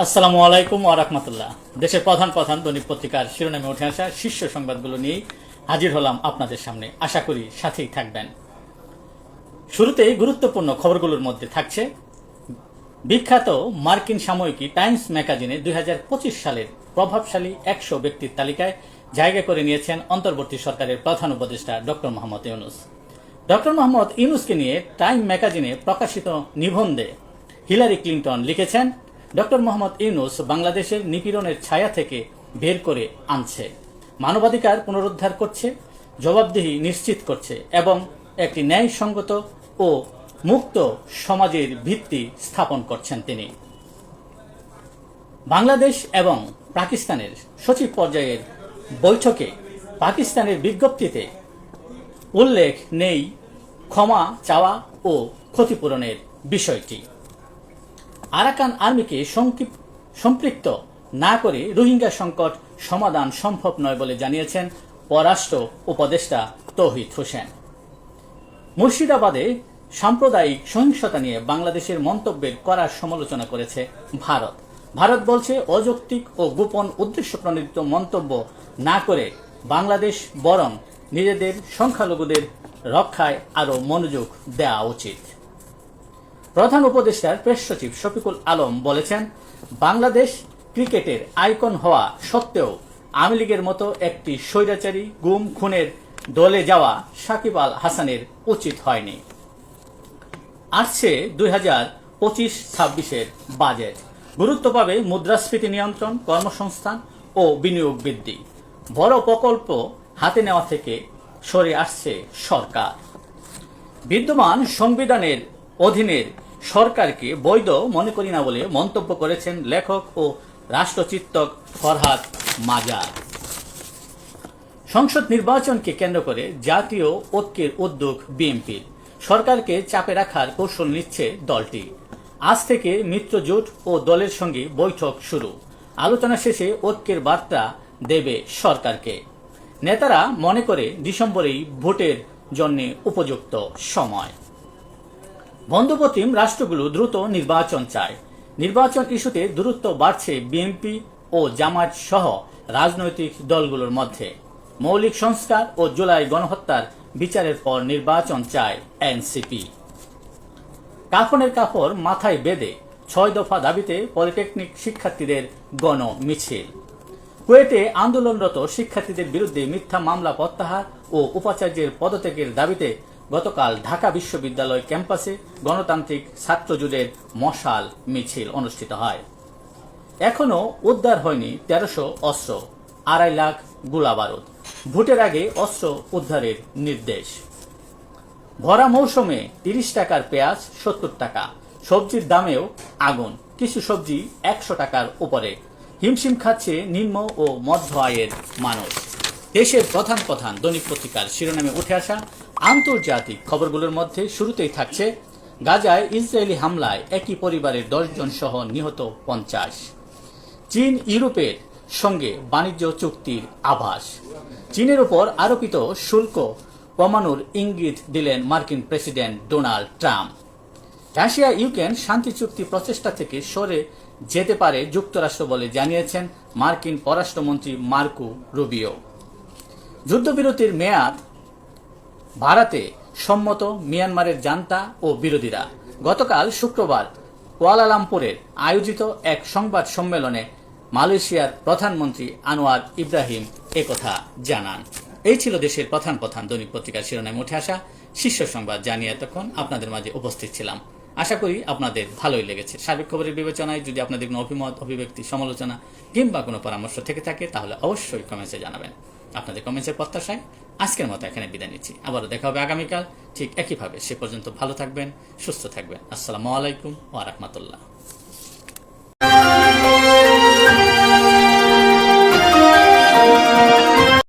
আসসালামু আলাইকুম ওরহমতুল্লাহ দেশের প্রধান প্রধান দৈনিক পত্রিকার শিরোনামে উঠে আসা শীর্ষ সংবাদগুলো নিয়ে হাজির হলাম আপনাদের সামনে। আশা করি সাথেই থাকবেন। শুরুতেই গুরুত্বপূর্ণ খবরগুলোর মধ্যে থাকছে, বিখ্যাত মার্কিন সাময়িকী টাইমস ম্যাগাজিনে দুই হাজার পঁচিশ সালের প্রভাবশালী একশো ব্যক্তির তালিকায় জায়গা করে নিয়েছেন অন্তর্বর্তী সরকারের প্রধান উপদেষ্টা ডক্টর মোহাম্মদ ইউনুস। ডক্টর মোহাম্মদ ইউনুসকে নিয়ে টাইম ম্যাগাজিনে প্রকাশিত নিবন্ধে হিলারি ক্লিন্টন লিখেছেন ডক্টর মোহাম্মদ ইউনুস বাংলাদেশের নিপীড়নের ছায়া থেকে বের করে আনছে। মানবাধিকার পুনরুদ্ধার করছে, জবাবদিহি নিশ্চিত করছে এবং একটি ন্যায়সঙ্গত ও মুক্ত সমাজের ভিত্তি স্থাপন করছেন তিনি। বাংলাদেশ এবং পাকিস্তানের সচিব পর্যায়ের বৈঠকে পাকিস্তানের বিজ্ঞপ্তিতে উল্লেখ নেই ক্ষমা চাওয়া ও ক্ষতিপূরণের বিষয়টি। আরাকান আর্মিকে সম্পৃক্ত না করে রোহিঙ্গা সংকট সমাধান সম্ভব নয় বলে জানিয়েছেন পররাষ্ট্র উপদেষ্টা তৌহিদ হোসেন। মুর্শিদাবাদে সাম্প্রদায়িক সহিংসতা নিয়ে বাংলাদেশের মন্তব্যের করার সমালোচনা করেছে ভারত। ভারত বলছে অযৌক্তিক ও গোপন উদ্দেশ্য প্রণোদিত মন্তব্য না করে বাংলাদেশ বরং নিজেদের সংখ্যালঘুদের রক্ষায় আরও মনোযোগ দেওয়া উচিত। প্রধান উপদেষ্টার প্রেস সচিব শফিকুল আলম বলেছেন, বাংলাদেশ ক্রিকেটের আইকন হওয়া সত্ত্বেও আওয়ামী লীগের মতো একটি স্বৈরাচারী গুম খুনের দলে যাওয়া সাকিব আল হাসানের উচিত হয়নি। আসছে দুই হাজার পঁচিশ ছাব্বিশের বাজেট। গুরুত্ব পাবে মুদ্রাস্ফীতি নিয়ন্ত্রণ, কর্মসংস্থান ও বিনিয়োগ বৃদ্ধি। বড় প্রকল্প হাতে নেওয়া থেকে সরে আসছে সরকার। বিদ্যমান সংবিধানের অধীনের সরকারকে বৈধ মনে করি না বলে মন্তব্য করেছেন লেখক ও রাষ্ট্রচিত্তক ফরহাদ মাজার। সংসদ নির্বাচনকে কেন্দ্র করে জাতীয় ঐক্যের উদ্যোগ বিএনপির। সরকারকে চাপে রাখার কৌশল নিচ্ছে দলটি। আজ থেকে মিত্র জোট ও দলের সঙ্গে বৈঠক শুরু। আলোচনা শেষে ঐক্যের বার্তা দেবে সরকারকে। নেতারা মনে করে ডিসেম্বরেই ভোটের জন্য উপযুক্ত সময়। বন্ধুপ্রতিম রাষ্ট্রগুলো দ্রুত নির্বাচন চায়। নির্বাচন ইস্যুতে দূরত্ব বাড়ছে বিএনপি ও জামায়াত সহ রাজনৈতিক দলগুলোর মধ্যে। মৌলিক সংস্কার ও জুলাই গণহত্যার বিচারের পর নির্বাচন চায় এনসিপি। কাফনের কাপড় মাথায় বেঁধে ছয় দফা দাবিতে পলিটেকনিক শিক্ষার্থীদের গণ মিছিল কুয়েটে আন্দোলনরত শিক্ষার্থীদের বিরুদ্ধে মিথ্যা মামলা প্রত্যাহার ও উপাচার্যের পদত্যাগের দাবিতে গতকাল ঢাকা বিশ্ববিদ্যালয় ক্যাম্পাসে গণতান্ত্রিক ছাত্রজোটের মশাল মিছিল অনুষ্ঠিত হয়। এখনও উদ্ধার হয়নি তেরোশো অস্ত্র, আড়াই লাখ গোলা বারুদ ভোটের আগে অস্ত্র উদ্ধারের নির্দেশ। ভরা মৌসুমে তিরিশ টাকার পেঁয়াজ সত্তর টাকা, সবজির দামেও আগুন। কিছু সবজি একশো টাকার উপরে। হিমশিম খাচ্ছে নিম্ন ও মধ্য আয়ের মানুষ। দেশের প্রধান প্রধান দৈনিক পত্রিকার শিরোনামে উঠে আসা আন্তর্জাতিক খবরগুলোর মধ্যে শুরুতেই থাকছে, গাজায় ইসরায়েলি হামলায় একই পরিবারের দশজন সহ নিহত পঞ্চাশ। চীন ইউরোপের সঙ্গে বাণিজ্য চুক্তির আভাস। চীনের উপর আরোপিত শুল্ক কমানোর ইঙ্গিত দিলেন মার্কিন president Donald Trump. Russia, Ukraine শান্তি চুক্তি প্রচেষ্টা থেকে সরে যেতে পারে যুক্তরাষ্ট্র বলে জানিয়েছেন মার্কিন পররাষ্ট্রমন্ত্রী মার্কো রুবিও। যুদ্ধবিরতির মেয়াদ ভারতে সম্মত মিয়ানমারের জান্তা ও বিরোধীরা গতকাল শুক্রবার কুয়ালালামপুরের আয়োজিত এক সংবাদ সম্মেলনে মালয়েশিয়ার প্রধানমন্ত্রী আনোয়ার ইব্রাহিম একথা জানান। এই ছিল দেশের প্রধান প্রধান দৈনিক পত্রিকার শিরোনামে উঠে আসা শীর্ষ সংবাদ জানিয়ে এতক্ষণ আপনাদের মাঝে উপস্থিত ছিলাম। আশা করি আপনাদের ভালোই লেগেছে। সার্বিক খবরের বিবেচনায় যদি আপনাদের কোনো অভিমত, অভিব্যক্তি, সমালোচনা কিংবা কোনো পরামর্শ থেকে থাকে, তাহলে অবশ্যই কমেন্টসে জানাবেন। আপনাদের কমেন্টসের প্রত্যাশায় আজকের মতো এখানে বিদায় নিচ্ছি। আবারও দেখা হবে আগামীকাল। ঠিক একইভাবে সে পর্যন্ত ভালো থাকবেন, সুস্থ থাকবেন। আসসালামু আলাইকুম ওয়া রাহমাতুল্লাহ।